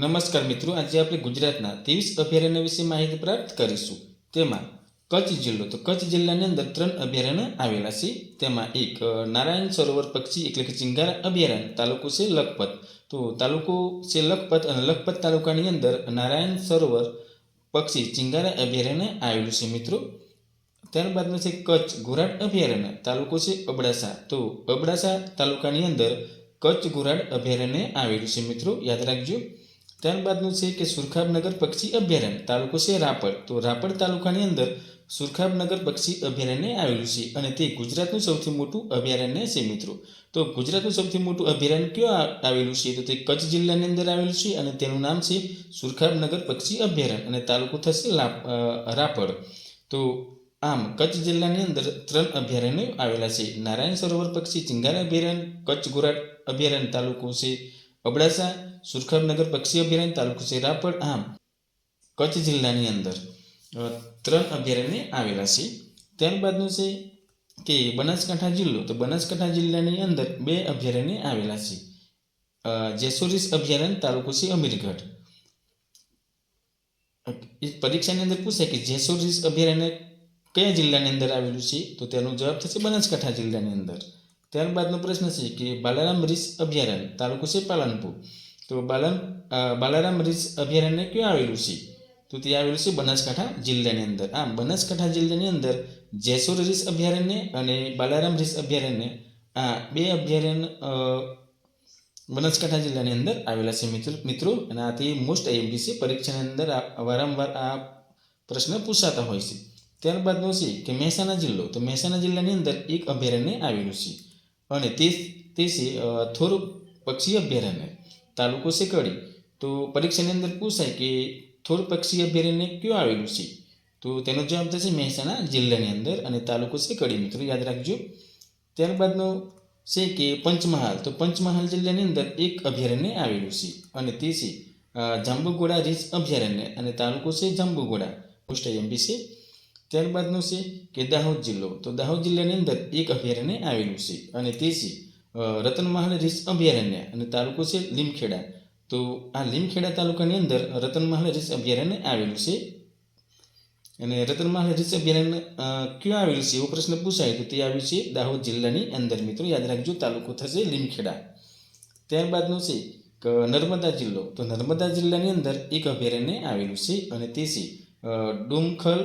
નમસ્કાર મિત્રો, આજે આપણે ગુજરાતના ત્રેવીસ અભયારણ્ય વિશે માહિતી પ્રાપ્ત કરીશું. તેમાં કચ્છ જિલ્લો, તો કચ્છ જિલ્લાની અંદર ત્રણ અભયારણ્ય આવેલા છે. તેમાં એક નારાયણ સરોવર પક્ષી એટલે કે ચિંગારા અભયારણ્ય, તાલુકો છે લખપત. તો તાલુકો છે લખપત અને લખપત તાલુકાની અંદર નારાયણ સરોવર પક્ષી ચિંગારા અભયારણ્ય આવેલું છે મિત્રો. ત્યારબાદનું છે કચ્છ ઘોરાડ અભયારણ્ય, તાલુકો છે અબડાસા. તો અબડાસા તાલુકાની અંદર કચ્છ ઘોરાડ અભયારણ્ય આવેલું છે મિત્રો, યાદ રાખજો. ત્યારબાદનું છે કે સુરખાબનગર પક્ષી અભયારણ્ય, તાલુકો છે રાપર. તો રાપર તાલુકાની અંદર સુરખાબનગર પક્ષી અભયારણ્ય આવેલું છે અને તે ગુજરાતનું સૌથી મોટું અભયારણ્ય છે મિત્રો. તો ગુજરાતનું સૌથી મોટું અભયારણ્ય કયું આવેલું છે? તો તે કચ્છ જિલ્લાની અંદર આવેલું છે અને તેનું નામ છે સુરખાબનગર પક્ષી અભયારણ્ય અને તાલુકો થશે રાપર. તો આમ કચ્છ જિલ્લાની અંદર ત્રણ અભયારણ્યો આવેલા છે. નારાયણ સરોવર પક્ષી ચિંગારા અભયારણ્ય, કચ્છ ગોરાટ અભયારણ્ય તાલુકો છે અબડાસા, સુરખાબનગર, પક્ષી અભયારણ્ય તાલુકો છે રાપર આમ, કચ્છ જિલ્લાની અંદર ત્રણ અભયારણ્ય આવેલા છે. ત્યારબાદનું છે કે બનાસકાંઠા જિલ્લો, તો બનાસકાંઠા જિલ્લાની અંદર બે અભયારણ્ય આવેલા છે. જેસોરીસ અભયારણ્ય તાલુકો છે અમીરગઢ. પરીક્ષાની અંદર પૂછે કે જેસોરીસ અભયારણ્ય કયા જિલ્લાની અંદર આવેલું છે, તો તેનો જવાબ થશે બનાસકાંઠા જિલ્લાની અંદર. ત્યારબાદનો પ્રશ્ન છે કે બાલારામ રીસ અભયારણ્ય તાલુકો છે પાલનપુર તો બાલન બાલારામ રીસ અભયારણ્ય ક્યાં આવેલું છે તો તે આવેલું છે બનાસકાંઠા જિલ્લાની અંદર આમ બનાસકાંઠા જિલ્લાની અંદર જેસોર રીસ અભયારણ્ય અને બાલારામ રીસ અભયારણ્ય આ બે અભયારણ્ય બનાસકાંઠા જિલ્લાની અંદર આવેલા છે મિત્રો મિત્રો અને આથી મોસ્ટ આઈએમપી છે પરીક્ષાની અંદર વારંવાર આ પ્રશ્ન પૂછાતા હોય છે ત્યારબાદનો છે કે મહેસાણા જિલ્લો તો મહેસાણા જિલ્લાની અંદર એક અભયારણ્ય આવેલું છે અને તે તે છે થોર પક્ષી અભયારણ્ય તાલુકો છે કડી તો પરીક્ષાની અંદર પૂછાય કે થોર પક્ષી અભયારણ્ય કયું આવેલું છે? તો તેનો જવાબ થશે મહેસાણા જિલ્લાની અંદર અને તાલુકો છે કડી મિત્રો, યાદ રાખજો. ત્યારબાદનો છે કે પંચમહાલ. તો પંચમહાલ જિલ્લાની અંદર એક અભયારણ્ય આવેલું છે અને તે છે જાંબુગોડા રીચ અભયારણ્ય અને તાલુકો છે જાંબુગોડા. પોસ્ટ એમપી છે. ત્યારબાદનું છે કે દાહોદ જિલ્લો. તો દાહોદ જિલ્લાની અંદર એક અભયારણ્ય આવેલું છે અને તે છે રતનમહાલ રીચ અભયારણ્ય અને તાલુકો છે લીમખેડા. તો આ લીમખેડા તાલુકાની અંદર રતનમહાલ રીસ અભયારણ્ય આવેલું છે. અને રતનમહાલ રીસ અભયારણ્ય ક્યાં આવેલું છે એવો પ્રશ્ન પૂછાય તો તે આવ્યું છે દાહોદ જિલ્લાની અંદર. મિત્રો, યાદ રાખજો, તાલુકો થશે લીમખેડા. ત્યારબાદનો છે નર્મદા જિલ્લો. તો નર્મદા જિલ્લાની અંદર એક અભયારણ્ય આવેલું છે અને તે છે ડુમખલ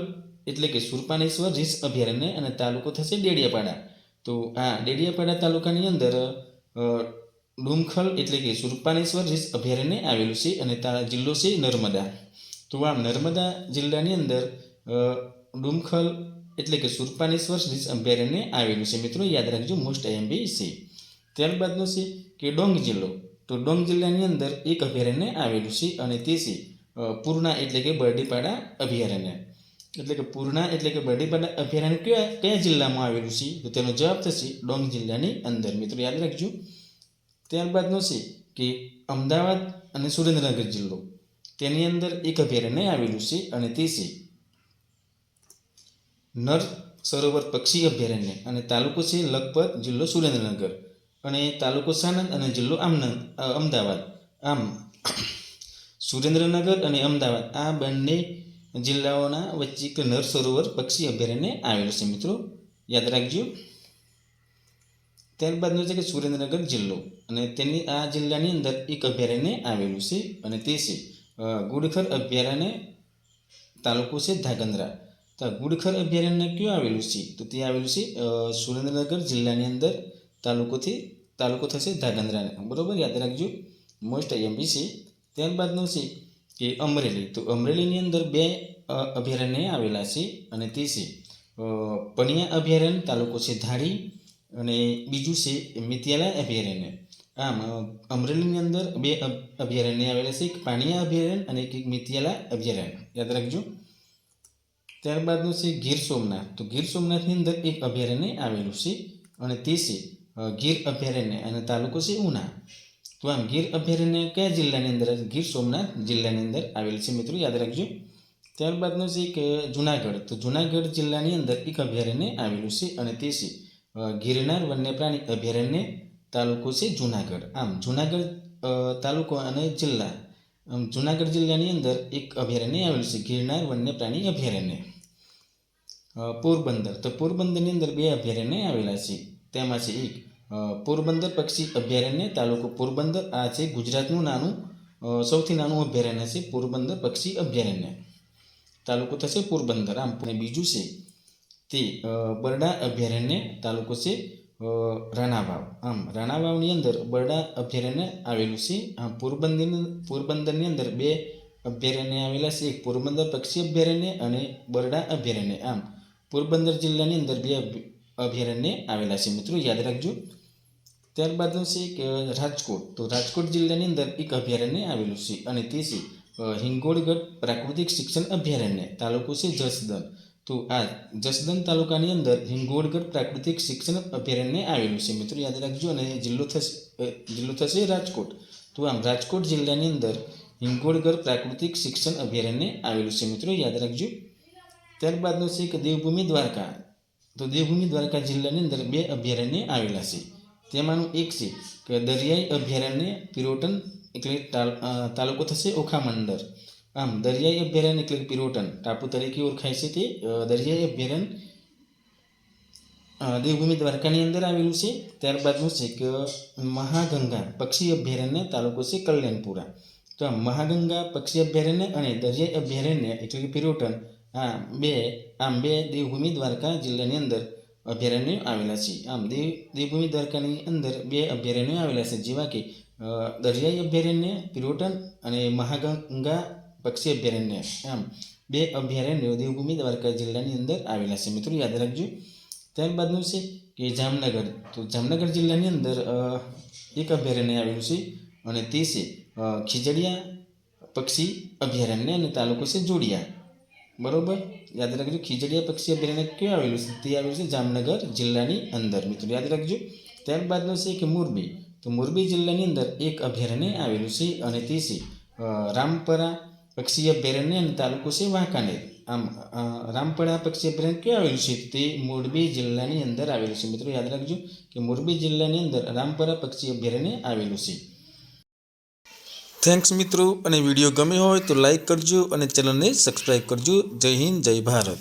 એટલે કે સુરપાનેશ્વર રીસ અભયારણ્ય અને તાલુકો થશે ડેડિયાપાડા. તો આ ડેડિયાપાડા તાલુકાની અંદર ડુમખલ એટલે કે સુરપાનેશ્વર રીસ અભયારણ્ય આવેલું છે અને તા જિલ્લો છે નર્મદા. તો આમ નર્મદા જિલ્લાની અંદર ડુમખલ એટલે કે સુરપાનેશ્વર રીસ અભયારણ્ય આવેલું છે. મિત્રો, યાદ રાખજો મોસ્ટ આઈએમબી છે ત્યારબાદનું છે કે ડોંગ જિલ્લો. તો ડોંગ જિલ્લાની અંદર એક અભયારણ્ય આવેલું છે અને તે છે પૂર્ણા એટલે કે બરડીપાડા અભયારણ્ય. એટલે કે પૂર્ણા, એટલે કે બરડીપાડા અભયારણ્ય કયા કયા જિલ્લામાં આવેલું છે? તો તેનો જવાબ થશે ડોંગ જિલ્લાની અંદર. મિત્રો, યાદ રાખજો. ત્યારબાદનો છે કે અમદાવાદ અને સુરેન્દ્રનગર જિલ્લો. તેની અંદર એક અભયારણ્ય આવેલું છે અને તે છે નર સરોવર પક્ષી અભયારણ્ય અને તાલુકો છે લખપત જિલ્લો સુરેન્દ્રનગર અને તાલુકો સાણંદ અને જિલ્લો આમનંદ અમદાવાદ. આમ, સુરેન્દ્રનગર અને અમદાવાદ આ બંને જિલ્લાઓના વચ્ચે એક નર સરોવર પક્ષી અભયારણ્ય આવેલું છે મિત્રો. યાદ રાખજો. ત્યારબાદનું છે કે સુરેન્દ્રનગર જિલ્લો અને તેની આ જિલ્લાની અંદર એક અભયારણ્ય આવેલું છે અને તે છે ગુડખર અભયારણ્ય તાલુકો છે ધાગંદ્રા તો ગુડખર અભયારણ્ય કયું આવેલું છે? તો તે આવેલું છે સુરેન્દ્રનગર જિલ્લાની અંદર તાલુકોથી, તાલુકો થશે ધાગંદ્રાને બરોબર? યાદ રાખજો. મોસ્ટ આઈએમપી છે. ત્યારબાદનું છે કે અમરેલી. તો અમરેલીની અંદર બે અભયારણ્ય આવેલા છે અને તે છે પણિયા અભયારણ્ય, તાલુકો છે ધારી અને બીજું છે મિતિયાલા અભયારણ્ય. આમ અમરેલીની અંદર બે અભ- અભયારણ્ય આવેલા છે, એક પાણીયા અભયારણ્ય અને એક મિતિયાલા અભયારણ્ય. યાદ રાખજો. ત્યારબાદનું છે ગીર સોમનાથ. તો ગીર સોમનાથની અંદર એક અભયારણ્ય આવેલું છે અને તે છે ગીર અભયારણ્ય અને તાલુકો છે ઉના. તો આમ ગીર અભયારણ્ય કયા જિલ્લાની અંદર? ગીર સોમનાથ જિલ્લાની અંદર આવેલ છે મિત્રો, યાદ રાખજો. ત્યારબાદનું છે કે જુનાગઢ. તો જુનાગઢ જિલ્લાની અંદર એક અભયારણ્ય આવેલું છે અને તે છે ગિરનાર વન્ય પ્રાણી અભયારણ્ય તાલુકો છે જુનાગઢ. આમ, જુનાગઢ તાલુકો અને જિલ્લા. આમ, જુનાગઢ જિલ્લાની અંદર એક અભયારણ્ય આવેલું છે, ગિરનાર વન્ય પ્રાણી અભયારણ્ય પોરબંદર. તો પોરબંદરની અંદર બે અભયારણ્ય આવેલા છે. તેમાં છે એક પોરબંદર પક્ષી અભયારણ્ય તાલુકો પોરબંદર આ છે ગુજરાતનું નાનું સૌથી નાનું અભયારણ્ય છે પોરબંદર પક્ષી અભયારણ્ય. તાલુકો થશે પોરબંદર. આમ અને બીજું છે તે બરડા અભયારણ્ય તાલુકો છે રાણાવાવ. આમ રાણાવાવની અંદર બરડા અભયારણ્ય આવેલું છે. આમ પોરબંદર પોરબંદરની અંદર બે અભયારણ્ય આવેલા છે. એક પોરબંદર પક્ષી અભયારણ્ય અને બરડા અભયારણ્ય. આમ પોરબંદર જિલ્લાની અંદર બે અભ- અભયારણ્ય આવેલા છે. મિત્રો યાદ રાખજો ત્યારબાદનું છે કે રાજકોટ. તો રાજકોટ જિલ્લાની અંદર એક અભયારણ્ય આવેલું છે અને તે છે હિંગોળગઢ પ્રાકૃતિક શિક્ષણ અભયારણ્ય. તાલુકો છે જસદન તો આ જસદન તાલુકાની અંદર હિંગોળગઢ પ્રાકૃતિક શિક્ષણ અભયારણ્ય આવેલું છે. મિત્રો, યાદ રાખજો, અને જિલ્લો થશે જિલ્લો થશે રાજકોટ. તો આમ રાજકોટ જિલ્લાની અંદર હિંગોળગઢ પ્રાકૃતિક શિક્ષણ અભયારણ્ય આવેલું છે. મિત્રો, યાદ રાખજો. ત્યારબાદનું છે કે દેવભૂમિ દ્વારકા. તો દેવભૂમિ દ્વારકા જિલ્લાની અંદર બે અભયારણ્ય આવેલા છે. તેમાંનું એક છે કે દરિયાઈ અભયારણ્ય પિરોટન એટલે તાલ- અ, તાલુકો થશે ઓખામંડર. આમ દરિયાઈ અભયારણ્ય એટલે પિરોટન ટાપુ તરીકે ઓળખાય છે તે અ, દરિયાઈ અભયારણ્ય અ, દેવભૂમિ દ્વારકાની અંદર આવેલું છે. ત્યારબાદનું છે કે મહાગંગા પક્ષી અભયારણ્ય તાલુકો છે કલ્યાણપુરા. તો આ મહાગંગા પક્ષી અભયારણ્ય અને દરિયાઈ અભયારણ્ય એટલે કે પિરોટન આ બે આમ બે દેવભૂમિ દ્વારકા જિલ્લાની અંદર અભયારણ્યો આવેલા છે. આમ દેવ, દેવભૂમિ દ્વારકાની અંદર બે અભયારણ્યો આવેલા છે, જેવા કે દરિયાઈ અભયારણ્ય પિરોટન અને મહાગંગા પક્ષી અભયારણ્ય. આમ બે અભયારણ્યો દેવભૂમિ દ્વારકા જિલ્લાની અંદર આવેલા છે. મિત્રો, યાદ રાખજો. ત્યારબાદનું છે કે જામનગર. તો જામનગર જિલ્લાની અંદર એક અભયારણ્ય આવેલું છે અને તે છે ખીજડીયા પક્ષી અભયારણ્ય અને તાલુકો છે જોડિયા. બરોબર? યાદ રાખજો ખીજડીયા પક્ષી અભયારણ્ય ક્યાં આવેલું છે? તે આવેલું છે જામનગર જિલ્લાની અંદર. મિત્રો, યાદ રાખજો ત્યારબાદનું છે કે મોરબી. તો મોરબી જિલ્લાની અંદર એક અભયારણ્ય આવેલું છે અને તે છે રામપરા પક્ષી અભયારણ્ય અને તાલુકો છે વાંકાનેર. આમ રામપરા પક્ષી અભયારણ્ય ક્યાં આવેલું છે? તે મોરબી જિલ્લાની અંદર આવેલું છે. મિત્રો, યાદ રાખજો કે મોરબી જિલ્લાની અંદર રામપરા પક્ષી અભયારણ્ય આવેલું છે. થેન્ક્સ મિત્રો. અને વીડિયો ગમ્યો હોય તો લાઇક કરજો અને ચેનલને સબસ્ક્રાઈબ કરજો. જય હિન્દ, જય ભારત.